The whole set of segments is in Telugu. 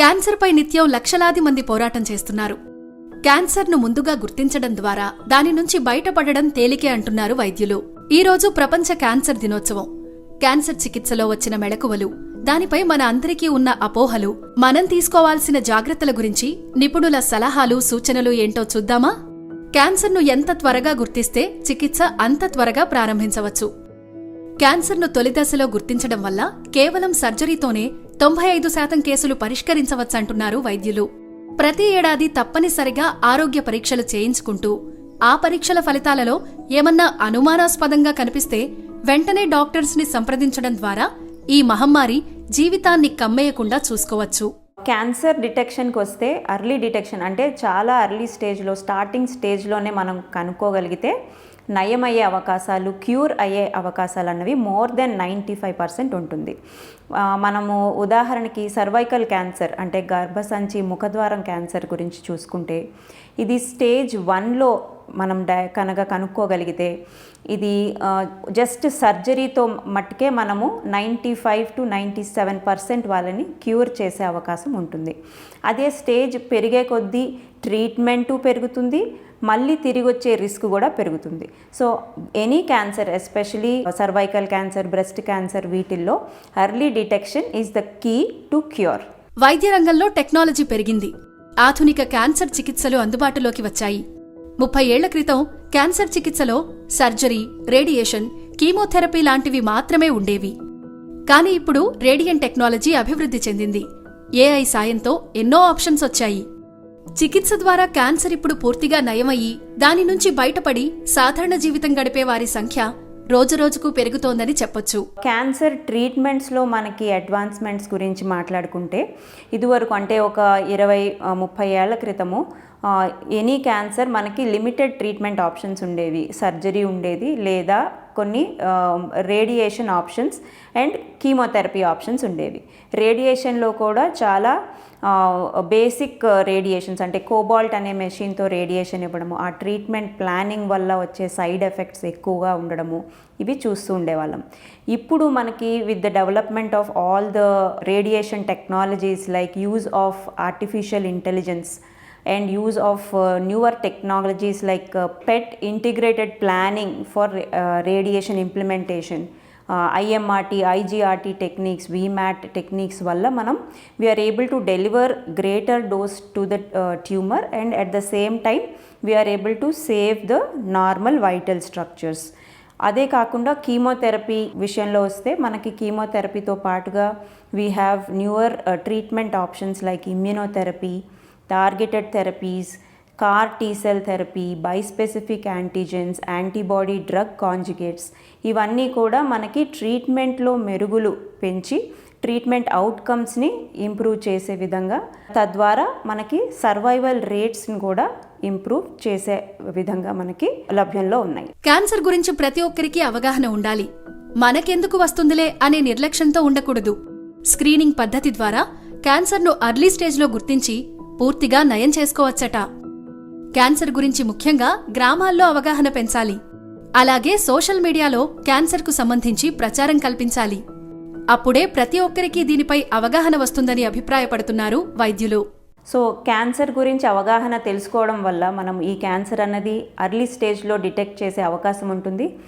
క్యాన్సర్పై నిత్యం లక్షలాది మంది పోరాటం చేస్తున్నారు. క్యాన్సర్ను ముందుగా గుర్తించడం ద్వారా దాని నుంచి బయటపడడం తేలికే అంటున్నారు వైద్యులు. ఈరోజు ప్రపంచ క్యాన్సర్ దినోత్సవం. క్యాన్సర్ చికిత్సలో వచ్చిన మెళకువలు దానిపై మన అందరికీ ఉన్న అపోహలు మనం తీసుకోవాల్సిన జాగ్రత్తల గురించి నిపుణుల సలహాలు సూచనలు ఏంటో చూద్దామా? క్యాన్సర్ను ఎంత త్వరగా గుర్తిస్తే చికిత్స అంత త్వరగా ప్రారంభించవచ్చు. క్యాన్సర్ను తొలి దశలో గుర్తించడం వల్ల కేవలం సర్జరీతోనే తొంభై ఐదు శాతం కేసులు పరిష్కరించవచ్చంటున్నారు వైద్యులు. ప్రతి ఏడాది తప్పనిసరిగా ఆరోగ్య పరీక్షలు చేయించుకుంటూ ఆ పరీక్షల ఫలితాలలో ఏమన్నా అనుమానాస్పదంగా కనిపిస్తే వెంటనే డాక్టర్స్ని సంప్రదించడం ద్వారా ఈ మహమ్మారి జీవితాన్ని కమ్మేయకుండా చూసుకోవచ్చు. క్యాన్సర్ డిటెక్షన్కి వస్తే అర్లీ డిటెక్షన్ అంటే చాలా అర్లీ స్టేజ్లో స్టార్టింగ్ స్టేజ్లోనే మనం కనుక్కోగలిగితే నయమయ్యే అవకాశాలు క్యూర్ అయ్యే అవకాశాలు అన్నవి more than ninety five percent ఉంటుంది. మనము ఉదాహరణకి సర్వైకల్ క్యాన్సర్ అంటే గర్భసంచి ముఖద్వారం క్యాన్సర్ గురించి చూసుకుంటే ఇది స్టేజ్ వన్లో మనం డై కనుక కనుక్కోగలిగితే ఇది జస్ట్ సర్జరీతో మట్టుకే మనము ninety five to ninety seven percent వాళ్ళని క్యూర్ చేసే అవకాశం ఉంటుంది. అదే స్టేజ్ పెరిగే కొద్దీ ట్రీట్మెంటు పెరుగుతుంది. మళ్ళీ తిరిగి వచ్చే రిస్క్ కూడా పెరుగుతుంది. So any cancer especially cervical cancer breast cancer వీటిల్లో early detection is the key to cure. వైద్య రంగంలో టెక్నాలజీ పెరిగింది. ఆధునిక క్యాన్సర్ చికిత్సలు అందుబాటులోకి వచ్చాయి. ముప్పై ఏళ్ళ క్రితం క్యాన్సర్ చికిత్సలో సర్జరీ రేడియేషన్ కీమోథెరపీ లాంటివి మాత్రమే ఉండేవి. కానీ ఇప్పుడు రేడియన్ టెక్నాలజీ అభివృద్ధి చెందింది. ఏఐ సాయంతో ఎన్నో ఆప్షన్స్ వచ్చాయి. చికిత్స ద్వారా క్యాన్సర్ ఇప్పుడు పూర్తిగా నయమయ్యి దాని నుంచి బయటపడి సాధారణ జీవితం గడిపే వారి సంఖ్య రోజురోజుకు పెరుగుతోందని చెప్పొచ్చు. క్యాన్సర్ ట్రీట్మెంట్స్లో మనకి అడ్వాన్స్మెంట్స్ గురించి మాట్లాడుకుంటే ఇదివరకు అంటే ఒక ఇరవై ముప్పై ఏళ్ళ క్రితము ఎనీ క్యాన్సర్ మనకి లిమిటెడ్ ట్రీట్మెంట్ ఆప్షన్స్ ఉండేవి. సర్జరీ ఉండేది లేదా కొన్ని radiation options and chemotherapy options ఉండేవి. రేడియేషన్లో కూడా చాలా uh, బేసిక్ రేడియేషన్స్ uh, అంటే కోబాల్ట్ అనే మెషిన్తో రేడియేషన్ ఇవ్వడము ఆ ట్రీట్మెంట్ ప్లానింగ్ వల్ల వచ్చే సైడ్ ఎఫెక్ట్స్ ఎక్కువగా ఉండడము ఇవి చూస్తూ ఉండేవాళ్ళం. ఇప్పుడు మనకి with the development of all the radiation technologies like use of artificial intelligence and use of uh, newer technologies like uh, PET integrated planning for uh, radiation implementation. IMRT IGRT techniques VMAT techniques వల్ల మనం we are able to deliver greater dose to the tumour and at the same time we are able to save the normal vital structures అదే కాకుండా కీమోథెరపీ విషయంలో వస్తే మనకి కీమోథెరపీతో పాటుగా we have newer treatment options like immunotherapy targeted therapies CAR T cell therapy bispecific antigens antibody drug conjugates ఇవన్నీ కూడా మనకి ట్రీట్మెంట్లో మెరుగులు పెంచి ట్రీట్మెంట్ అవుట్కమ్స్ని ఇంప్రూవ్ చేసే విధంగా తద్వారా మనకి సర్వైవల్ రేట్స్ని కూడా ఇంప్రూవ్ చేసే విధంగా మనకి లభ్యంలో ఉన్నాయి. క్యాన్సర్ గురించి ప్రతి ఒక్కరికి అవగాహన ఉండాలి. మనకెందుకు వస్తుందిలే అనే నిర్లక్ష్యంతో ఉండకూడదు. స్క్రీనింగ్ పద్ధతి ద్వారా క్యాన్సర్ను అర్లీ స్టేజ్లో గుర్తించి పూర్తిగా నయం చేసుకోవచ్చట. క్యాన్సర్ గురించి ముఖ్యంగా గ్రామాల్లో అవగాహన పెంచాలి. అలాగే సోషల్ మీడియాలో క్యాన్సర్కు సంబంధించి ప్రచారం కల్పించాలి. అప్పుడే ప్రతి ఒక్కరికి దీనిపై అవగాహన వస్తుందని అభిప్రాయపడుతున్నారు వైద్యులు. సో క్యాన్సర్ గురించి అవగాహన తెలుసుకోవడం వల్ల మనం ఈ క్యాన్సర్ అన్నది అర్లీ స్టేజ్లో డిటెక్ట్ చేసే అవకాశం ఉంటుంది.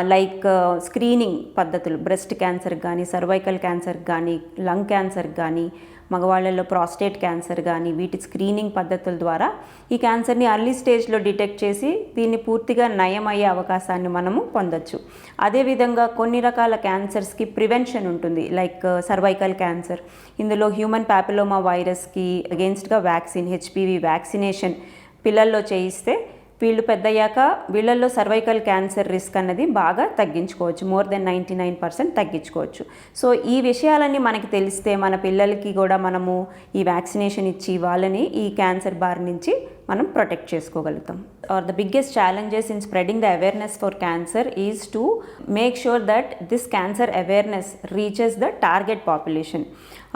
లైక్ స్క్రీనింగ్ పద్ధతులు బ్రెస్ట్ క్యాన్సర్ కానీ సర్వైకల్ క్యాన్సర్ కానీ లంగ్ క్యాన్సర్ కానీ మగవాళ్ళలో ప్రాస్టేట్ క్యాన్సర్ కానీ వీటి స్క్రీనింగ్ పద్ధతుల ద్వారా ఈ క్యాన్సర్ని అర్లీ స్టేజ్లో డిటెక్ట్ చేసి దీన్ని పూర్తిగా నయం అయ్యే అవకాశాన్ని మనము పొందొచ్చు. అదేవిధంగా కొన్ని రకాల క్యాన్సర్స్కి ప్రివెన్షన్ ఉంటుంది. లైక్ సర్వైకల్ క్యాన్సర్ ఇందులో హ్యూమన్ ప్యాపిలోమా వైరస్కి అగెన్స్ట్గా వ్యాక్సిన్ హెచ్పివి వ్యాక్సినేషన్ పిల్లల్లో చేయిస్తే వీళ్ళు పెద్దయ్యాక వీళ్ళల్లో సర్వైకల్ క్యాన్సర్ రిస్క్ అన్నది బాగా తగ్గించుకోవచ్చు. More than ninety nine percent తగ్గించుకోవచ్చు. సో ఈ విషయాలన్నీ మనకి తెలిస్తే మన పిల్లలకి కూడా మనము ఈ వ్యాక్సినేషన్ ఇచ్చి వాళ్ళని ఈ క్యాన్సర్ బారి నుంచి మనం ప్రొటెక్ట్ చేసుకోగలుగుతాం or the biggest challenges in spreading the awareness for cancer is to make sure that this cancer awareness reaches the target population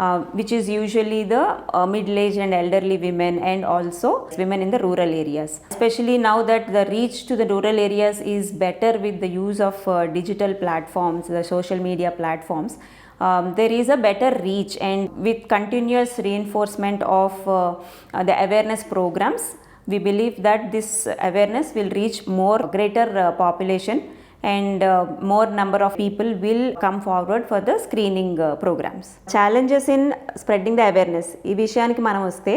uh, which is usually the uh, middle-aged and elderly women and also women in the rural areas especially now that the reach to the rural areas is better with the use of uh, digital platforms the social media platforms um, there is a better reach and with continuous reinforcement of uh, the awareness programs we believe that this awareness will reach more greater uh, population and more number of people will come forward for the screening programmes challenges in spreading the awareness ఈ విషయానికి మనం వస్తే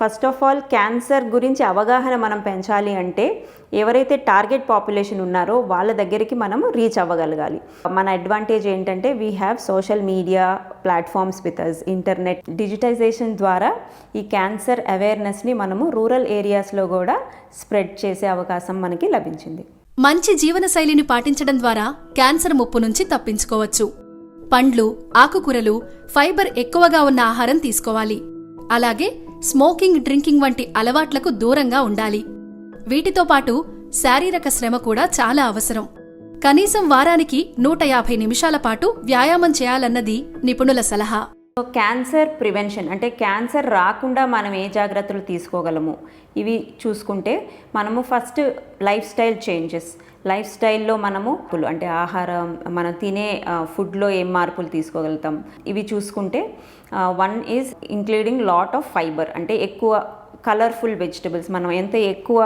ఫస్ట్ ఆఫ్ ఆల్ క్యాన్సర్ గురించి అవగాహన మనం పెంచాలి అంటే ఎవరైతే టార్గెట్ పాపులేషన్ ఉన్నారో వాళ్ళ దగ్గరికి మనం రీచ్ అవ్వగలగాలి. మన అడ్వాంటేజ్ ఏంటంటే we have social media platforms with us internet digitisation ద్వారా ఈ క్యాన్సర్ అవేర్నెస్ని మనము రూరల్ ఏరియాస్లో కూడా స్ప్రెడ్ చేసే అవకాశం మనకి లభించింది. మంచి జీవనశైలిని పాటించడం ద్వారా క్యాన్సర్ ముప్పు నుంచి తప్పించుకోవచ్చు. పండ్లు ఆకుకూరలు ఫైబర్ ఎక్కువగా ఉన్న ఆహారం తీసుకోవాలి. అలాగే స్మోకింగ్ డ్రింకింగ్ వంటి అలవాట్లకు దూరంగా ఉండాలి. వీటితో పాటు శారీరక శ్రమ కూడా చాలా అవసరం. కనీసం వారానికి నూట యాభై నిమిషాల పాటు వ్యాయామం చేయాలన్నది నిపుణుల సలహా. క్యాన్సర్ ప్రివెన్షన్ అంటే క్యాన్సర్ రాకుండా మనం ఏ జాగ్రత్తలు తీసుకోగలము? ఇవి చూసుకుంటే మనము first lifestyle changes life స్టైల్లో మనము అంటే ఆహారం మనం తినే ఫుడ్లో ఏం మార్పులు తీసుకోగలుగుతాం? ఇవి చూసుకుంటే one is including lot of fibre అంటే ఎక్కువ కలర్ఫుల్ వెజిటబుల్స్ మనం ఎంత ఎక్కువ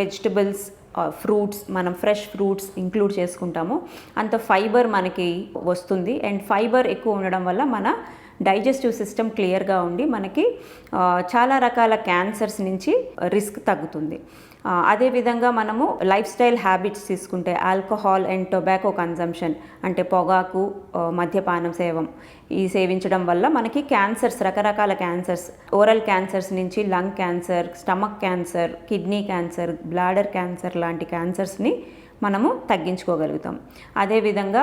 వెజిటబుల్స్ ఫ్రూట్స్ మనం ఫ్రెష్ ఫ్రూట్స్ ఇంక్లూడ్ చేసుకుంటామో. అంత ఫైబర్ మనకి వస్తుంది. అండ్ ఫైబర్ ఎక్కువ ఉండడం వల్ల మన డైజెస్టివ్ సిస్టమ్ క్లియర్గా ఉండి మనకి చాలా రకాల క్యాన్సర్స్ నుంచి రిస్క్ తగ్గుతుంది. అదేవిధంగా మనము లైఫ్ స్టైల్ హ్యాబిట్స్ తీసుకుంటే ఆల్కహాల్ అండ్ టొబాకో కన్జంప్షన్ అంటే పొగాకు మద్యపానం సేవం ఈ సేవించడం వల్ల మనకి క్యాన్సర్స్ రకరకాల క్యాన్సర్స్ ఓరల్ క్యాన్సర్స్ నుంచి lung cancer stomach cancer kidney cancer bladder cancer లాంటి క్యాన్సర్స్ని మనము తగ్గించుకోగలుగుతాం. అదేవిధంగా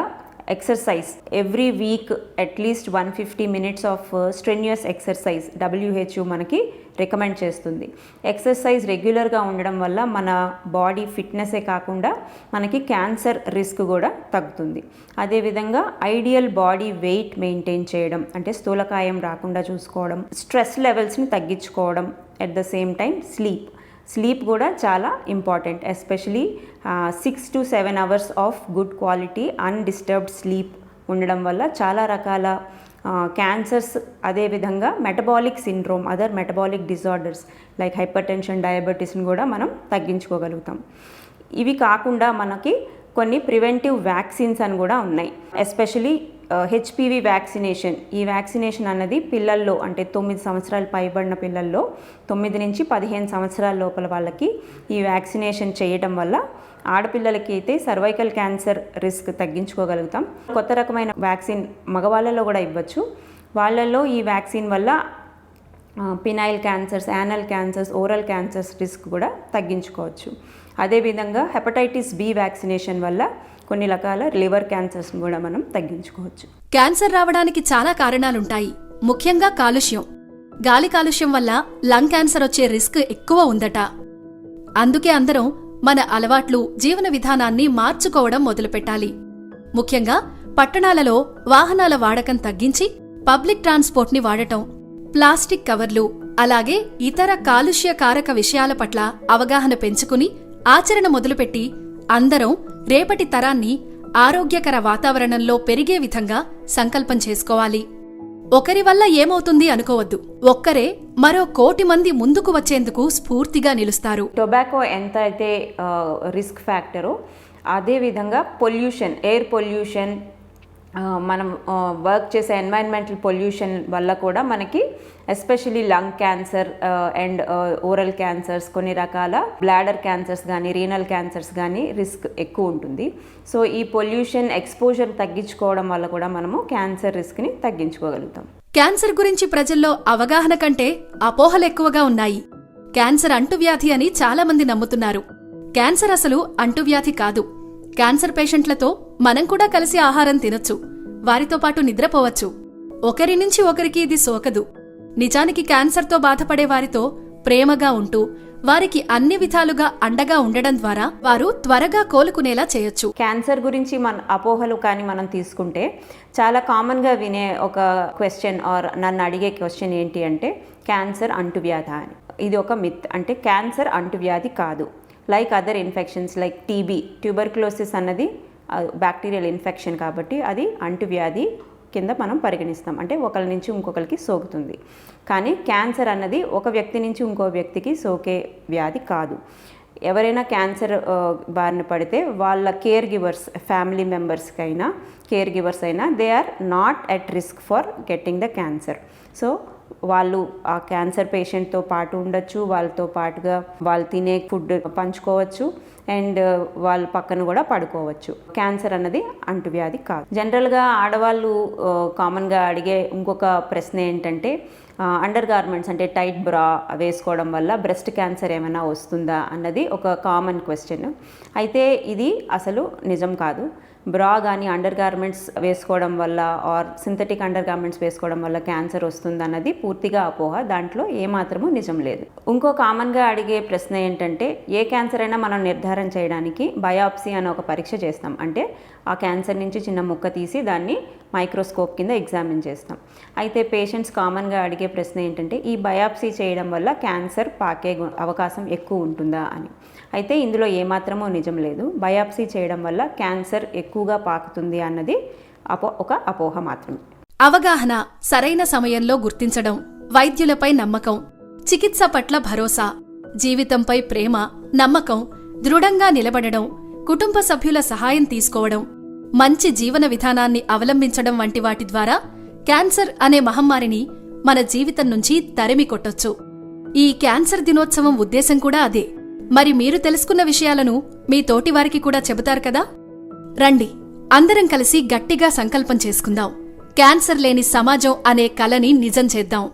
exercise every week at least one fifty minutes of strenuous exercise WHO మనకి రికమెండ్ చేస్తుంది. ఎక్సర్సైజ్ రెగ్యులర్గా ఉండడం వల్ల మన బాడీ ఫిట్నెసే కాకుండా మనకి క్యాన్సర్ రిస్క్ కూడా తగ్గుతుంది. అదేవిధంగా ఐడియల్ బాడీ వెయిట్ మెయింటైన్ చేయడం అంటే స్థూలకాయం రాకుండా చూసుకోవడం స్ట్రెస్ లెవెల్స్ని తగ్గించుకోవడం at the same time sleep sleep కూడా చాలా important especially six to seven hours of good quality undisturbed sleep ఉండడం వల్ల చాలా రకాల క్యాన్సర్స్ అదేవిధంగా metabolic syndrome other metabolic disorders like hypertension డయాబెటీస్ని కూడా మనం తగ్గించుకోగలుగుతాం. ఇవి కాకుండా మనకి కొన్ని ప్రివెంటివ్ వ్యాక్సిన్స్ అని కూడా ఉన్నాయి. ఎస్పెషలీ హెచ్పివి వ్యాక్సినేషన్ ఈ వ్యాక్సినేషన్ అన్నది పిల్లల్లో అంటే తొమ్మిది సంవత్సరాలు పైబడిన పిల్లల్లో తొమ్మిది నుంచి పదిహేను సంవత్సరాల లోపల వాళ్ళకి ఈ వ్యాక్సినేషన్ చేయటం వల్ల ఆడపిల్లలకి అయితే సర్వైకల్ క్యాన్సర్ రిస్క్ తగ్గించుకోగలుగుతాం. కొత్త రకమైన వ్యాక్సిన్ మగవాళ్ళలో కూడా ఇవ్వచ్చు. వాళ్ళల్లో ఈ వ్యాక్సిన్ వల్ల penile cancers anal cancers oral cancers risk కూడా తగ్గించుకోవచ్చు. అదేవిధంగా హెపటైటిస్ బి వ్యాక్సినేషన్ వల్ల కొన్ని రకాల లివర్ క్యాన్సర్స్ కూడా మనం తగ్గించుకోవచ్చు. క్యాన్సర్ రావడానికి చాలా కారణాలుంటాయి. ముఖ్యంగా కాలుష్యం. గాలి కాలుష్యం వల్ల లంగ్ క్యాన్సర్ వచ్చే రిస్క్ ఎక్కువ ఉందట. అందుకే అందరం మన అలవాట్లు జీవన విధానాన్ని మార్చుకోవడం మొదలుపెట్టాలి. ముఖ్యంగా పట్టణాలలో వాహనాల వాడకం తగ్గించి పబ్లిక్ ట్రాన్స్పోర్ట్ని వాడటం ప్లాస్టిక్ కవర్లు అలాగే ఇతర కాలుష్య కారక విషయాల పట్ల అవగాహన పెంచుకుని ఆచరణ మొదలుపెట్టి అందరం రేపటి తరాన్ని ఆరోగ్యకర వాతావరణంలో పెరిగే విధంగా సంకల్పం చేసుకోవాలి. ఒకరి వల్ల ఏమవుతుంది అనుకోవద్దు. ఒక్కరే మరో కోటి మంది ముందుకు వచ్చేందుకు స్ఫూర్తిగా నిలుస్తారు. టొబాకో ఎంత అయితే రిస్క్ ఫ్యాక్టరో అదేవిధంగా పొల్యూషన్ ఎయిర్ పొల్యూషన్ మనం వర్క్ చేసే ఎన్వైరన్మెంటల్ పొల్యూషన్ వల్ల కూడా మనకి especially lung cancer and oral cancers కొన్ని రకాల బ్లాడర్ క్యాన్సర్స్ కానీ రీనల్ క్యాన్సర్స్ కానీ రిస్క్ ఎక్కువ ఉంటుంది. సో ఈ పొల్యూషన్ ఎక్స్పోజర్ తగ్గించుకోవడం వల్ల కూడా మనము క్యాన్సర్ రిస్క్ని తగ్గించుకోగలుగుతాం. క్యాన్సర్ గురించి ప్రజల్లో అవగాహన కంటే అపోహలు ఎక్కువగా ఉన్నాయి. క్యాన్సర్ అంటువ్యాధి అని చాలా మంది నమ్ముతున్నారు. క్యాన్సర్ అసలు అంటువ్యాధి కాదు. క్యాన్సర్ పేషెంట్లతో మనం కూడా కలిసి ఆహారం తినొచ్చు. వారితో పాటు నిద్రపోవచ్చు. ఒకరి నుంచి ఒకరికి ఇది సోకదు. నిజానికి క్యాన్సర్తో బాధపడే వారితో ప్రేమగా ఉంటూ వారికి అన్ని విధాలుగా అండగా ఉండడం ద్వారా వారు త్వరగా కోలుకునేలా చేయొచ్చు. క్యాన్సర్ గురించి మన అపోహలు కానీ మనం తీసుకుంటే చాలా కామన్గా వినే ఒక క్వశ్చన్ ఆర్ నన్ను అడిగే క్వశ్చన్ ఏంటి అంటే క్యాన్సర్ అంటువ్యాధ అని. ఇది ఒక మిత్ అంటే క్యాన్సర్ అంటువ్యాధి కాదు. Like other infections like TB tuberculosis అన్నది బ్యాక్టీరియల్ ఇన్ఫెక్షన్ కాబట్టి అది అంటువ్యాధి కింద మనం పరిగణిస్తాం. అంటే ఒకరి నుంచి ఇంకొకరికి సోకుతుంది. కానీ క్యాన్సర్ అన్నది ఒక వ్యక్తి నుంచి ఇంకో వ్యక్తికి సోకే వ్యాధి కాదు. ఎవరైనా క్యాన్సర్ బారిన పడితే వాళ్ళ కేర్ గివర్స్ ఫ్యామిలీ మెంబర్స్కైనా కేర్ గివర్స్ అయినా they are not at risk for getting the cancer so వాళ్ళు ఆ క్యాన్సర్ పేషెంట్తో పాటు ఉండొచ్చు వాళ్ళతో పాటుగా వాళ్ళు తినే ఫుడ్ పంచుకోవచ్చు అండ్ వాళ్ళ పక్కన కూడా పడుకోవచ్చు. క్యాన్సర్ అన్నది అంటువ్యాధి కాదు. జనరల్గా ఆడవాళ్ళు కామన్గా అడిగే ఇంకొక ప్రశ్న ఏంటంటే అండర్ గార్మెంట్స్ అంటే టైట్ బ్రా వేసుకోవడం వల్ల బ్రెస్ట్ క్యాన్సర్ ఏమైనా వస్తుందా అన్నది ఒక కామన్ క్వశ్చన్. అయితే ఇది అసలు నిజం కాదు. బ్రా కానీ అండర్ గార్మెంట్స్ వేసుకోవడం వల్ల ఆర్ సింథటిక్ అండర్ గార్మెంట్స్ వేసుకోవడం వల్ల క్యాన్సర్ వస్తుంది అన్నది పూర్తిగా అపోహ. దాంట్లో ఏమాత్రము నిజం లేదు. ఇంకో కామన్గా అడిగే ప్రశ్న ఏంటంటే ఏ క్యాన్సర్ అయినా మనం నిర్ధారణ చేయడానికి బయాప్సీ అనే ఒక పరీక్ష చేస్తాం. అంటే ఆ క్యాన్సర్ నుంచి చిన్న ముక్క తీసి దాన్ని మైక్రోస్కోప్ కింద ఎగ్జామిన్ చేస్తాం. అయితే పేషెంట్స్ కామన్గా అడిగే ప్రశ్న ఏంటంటే ఈ బయాప్సీ చేయడం వల్ల క్యాన్సర్ పాకే అవకాశం ఎక్కువ ఉంటుందా అని. అయితే ఇందులో ఏమాత్రమో నిజం లేదు. బయాప్సీ చేయడం వల్ల క్యాన్సర్ ఎక్కువగా పాకుతుంది అన్నది అపో ఒక అపోహ మాత్రమే. అవగాహన సరైన సమయంలో గుర్తించడం వైద్యులపై నమ్మకం చికిత్స పట్ల భరోసా జీవితంపై ప్రేమ నమ్మకం దృఢంగా నిలబడడం కుటుంబ సభ్యుల సహాయం తీసుకోవడం మంచి జీవన విధానాన్ని అవలంబించడం వంటి వాటి ద్వారా క్యాన్సర్ అనే మహమ్మారిని మన జీవితం నుంచి తరిమి కొట్టొచ్చు. ఈ క్యాన్సర్ దినోత్సవం ఉద్దేశం కూడా అదే. మరి మీరు తెలుసుకున్న విషయాలను మీ తోటివారికి కూడా చెబుతారు కదా? రండి అందరం కలిసి గట్టిగా సంకల్పం చేసుకుందాం. క్యాన్సర్ లేని సమాజం అనే కలని నిజం చేద్దాం.